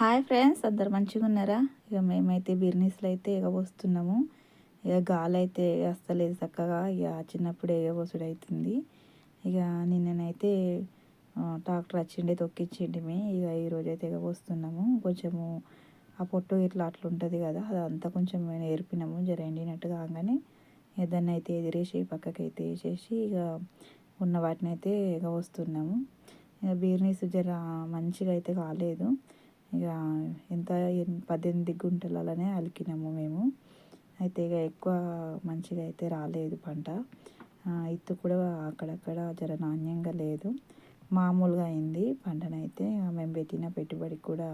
Hi friends అందరు మంచిగా ఉన్నారా? ఇక మేమైతే బిర్నీస్లో అయితే ఎగబోస్తున్నాము. ఇక గాలి అయితే అస్తలేదు చక్కగా. ఇక చిన్నప్పుడు ఎగబోసుడు అవుతుంది ఇక నిన్ననైతే ట్రాక్టర్ వచ్చిండే తొక్కించిండి ఇక ఈరోజు అయితే ఎగబోస్తున్నాము. కొంచెము ఆ పొట్టు ఇట్లా అట్లా ఉంటుంది కదా అదంతా కొంచెం నేర్పినాము. జర ఎండినట్టు కాగానే ఏదన్నా అయితే ఎదిరేసి పక్కకి అయితే వేసేసి ఇక ఉన్న వాటిని అయితే ఎగవస్తున్నాము ఇక బీర్నీస్ జర మంచిగా అయితే కాలేదు. ఇక ఎంత పద్దెనిమిది గుంటలలోనే అలికినాము మేము. అయితే ఇక ఎక్కువ మంచిగా అయితే రాలేదు పంట. ఇత్తు కూడా అక్కడక్కడ జర నాణ్యంగా లేదు. మామూలుగా అయింది పంటనైతే. మేము పెట్టిన పెట్టుబడికి కూడా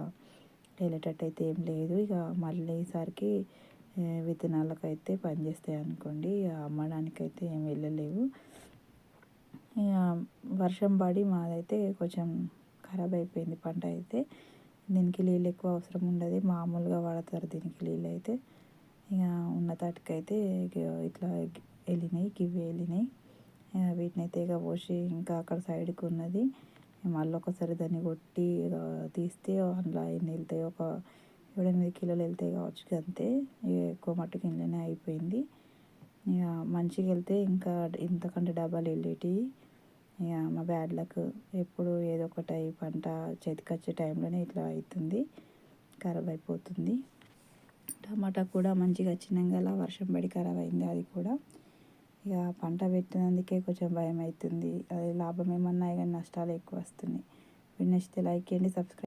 వెళ్ళేటట్టు అయితే ఏం లేదు. ఇక మళ్ళీ ఈసారికి విత్తనాలకైతే పనిచేస్తాయి అనుకోండి. అమ్మడానికైతే ఏం వెళ్ళలేవు. ఇక వర్షం పడి మాదైతే కొంచెం ఖరాబ్ అయిపోయింది పంట అయితే. దీనికి నీళ్ళు ఎక్కువ అవసరం ఉండదు. మామూలుగా వాడతారు దీనికి నీళ్ళు అయితే. ఇక ఉన్న అయితే ఇట్లా వెళ్ళినాయి గివి వెళ్ళినాయి. వీటిని అయితే ఇక పోసి ఇంకా అక్కడ సైడ్కి ఉన్నది. మళ్ళీ ఒకసారి దాన్ని కొట్టి తీస్తే అందులో ఎన్ని వెళ్తాయి ఒక ఏడెనిమిది కిలోలు వెళ్తాయి కావచ్చు అంతే. ఇక ఎక్కువ మట్టుకు ఇంట్లోనే అయిపోయింది. ఇక మంచిగా వెళ్తే ఇంకా ఇంతకంటే డబ్బాలు వెళ్ళేటివి. ఇక మా బ్యాడ్ లక్ ఎప్పుడు ఏదో ఒకటి పంట చేతికి వచ్చే టైంలోనే ఇట్లా అవుతుంది ఖరాబ్ అయిపోతుంది. టమాటా కూడా మంచిగా వచ్చినాక వర్షం పడి ఖరాబ్ అయింది అది కూడా. ఇక పంట పెట్టినందుకే కొంచెం భయం అవుతుంది. అది లాభం ఏమన్నా కానీ నష్టాలు ఎక్కువ వస్తున్నాయి. నచ్చితే లైక్ చేయండి సబ్స్క్రైబ్